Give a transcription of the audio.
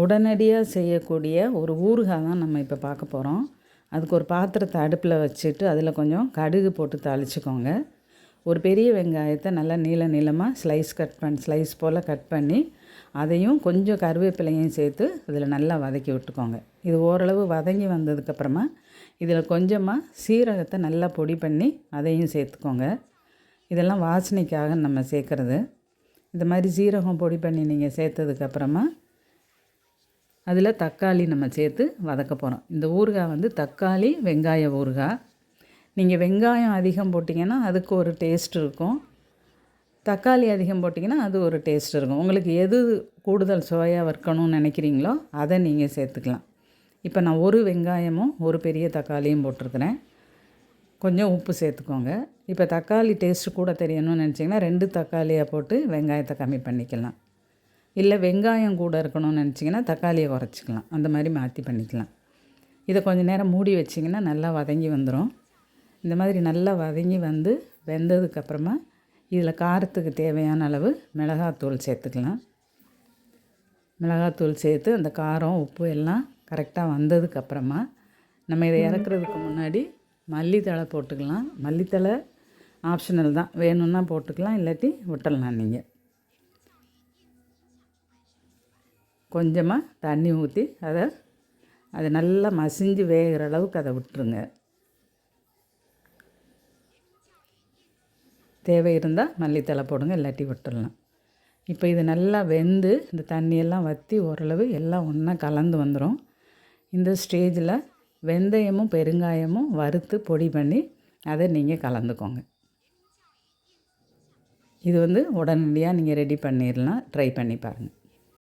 உடனடியாக செய்யக்கூடிய ஒரு ஊறுகாய் தான் நம்ம இப்போ பார்க்க போகிறோம். அதுக்கு ஒரு பாத்திரத்தை அடுப்பில் வச்சுட்டு அதில் கொஞ்சம் கடுகு போட்டு தாளிச்சுக்கோங்க. ஒரு பெரிய வெங்காயத்தை நல்லா நீள நீளமாக ஸ்லைஸ் கட் பண்ணி ஸ்லைஸ் போல் கட் பண்ணி அதையும் கொஞ்சம் கருவேப்பிலையும் சேர்த்து அதில் நல்லா வதக்கி விட்டுக்கோங்க. இது ஓரளவு வதங்கி வந்ததுக்கப்புறமா இதில் கொஞ்சமாக சீரகத்தை நல்லா பொடி பண்ணி அதையும் சேர்த்துக்கோங்க. இதெல்லாம் வாசனைக்காக நம்ம சேர்க்குறது. இந்த மாதிரி சீரகம் பொடி பண்ணி நீங்கள் சேர்த்ததுக்கப்புறமா அதில் தக்காளி நம்ம சேர்த்து வதக்க போகிறோம் இந்த ஊறுகாய் வந்து தக்காளி வெங்காய ஊறுகாய். நீங்கள் வெங்காயம் அதிகம் போட்டிங்கன்னா அதுக்கு ஒரு டேஸ்ட் இருக்கும். தக்காளி அதிகம் போட்டிங்கன்னா அது ஒரு டேஸ்ட் இருக்கும். உங்களுக்கு எது கூடுதல் சுவையாக வறுக்கணும்னு நினைக்கிறீங்களோ அதை நீங்கள் சேர்த்துக்கலாம். இப்போ நான் ஒரு வெங்காயமும் ஒரு பெரிய தக்காளியும் போட்டிருக்கிறேன். கொஞ்சம் உப்பு சேர்த்துக்கோங்க. இப்போ தக்காளி டேஸ்ட்டு கூட தெரியணும்னு நினச்சிங்கன்னா ரெண்டு தக்காளியாக போட்டு வெங்காயத்தை கம்மி பண்ணிக்கலாம். இல்லை வெங்காயம் கூட இருக்கணும்னு நினச்சிங்கன்னா தக்காளியை குறைச்சிக்கலாம். அந்த மாதிரி மாற்றி பண்ணிக்கலாம். இதை கொஞ்சம் நேரம் மூடி வச்சிங்கன்னா நல்லா வதங்கி வந்துடும் இந்த மாதிரி நல்லா வதங்கி வந்து வெந்ததுக்கப்புறமா இதில் காரத்துக்கு தேவையான அளவு மிளகாத்தூள் சேர்த்துக்கலாம். மிளகாத்தூள் சேர்த்து அந்த காரம் உப்பு எல்லாம் கரெக்டாக வந்ததுக்கப்புறமா நம்ம இதை இறக்குறதுக்கு முன்னாடி மல்லித்தழை போட்டுக்கலாம். மல்லித்தழை ஆப்ஷனல் தான். வேணும்னா போட்டுக்கலாம் இல்லாட்டி விட்டுடலாம் நீங்கள் கொஞ்சமாக தண்ணி ஊற்றி அதை அதை நல்லா மசிஞ்சு வேகிற அளவுக்கு அதை விட்டுருங்க. தேவை இருந்தால் மல்லித்தலை போடுங்க இல்லாட்டி விட்டுடலாம் இப்போ இது நல்லா வெந்து இந்த தண்ணியெல்லாம் வற்றி ஓரளவு எல்லாம் ஒன்றா கலந்து வந்துடும் இந்த ஸ்டேஜில் வெந்தயமும் பெருங்காயமும் வறுத்து பொடி பண்ணி அதை நீங்கள் கலந்துக்கோங்க. இது வந்து உடனடியாக நீங்கள் ரெடி பண்ணிடலாம் ட்ரை பண்ணி பாருங்கள்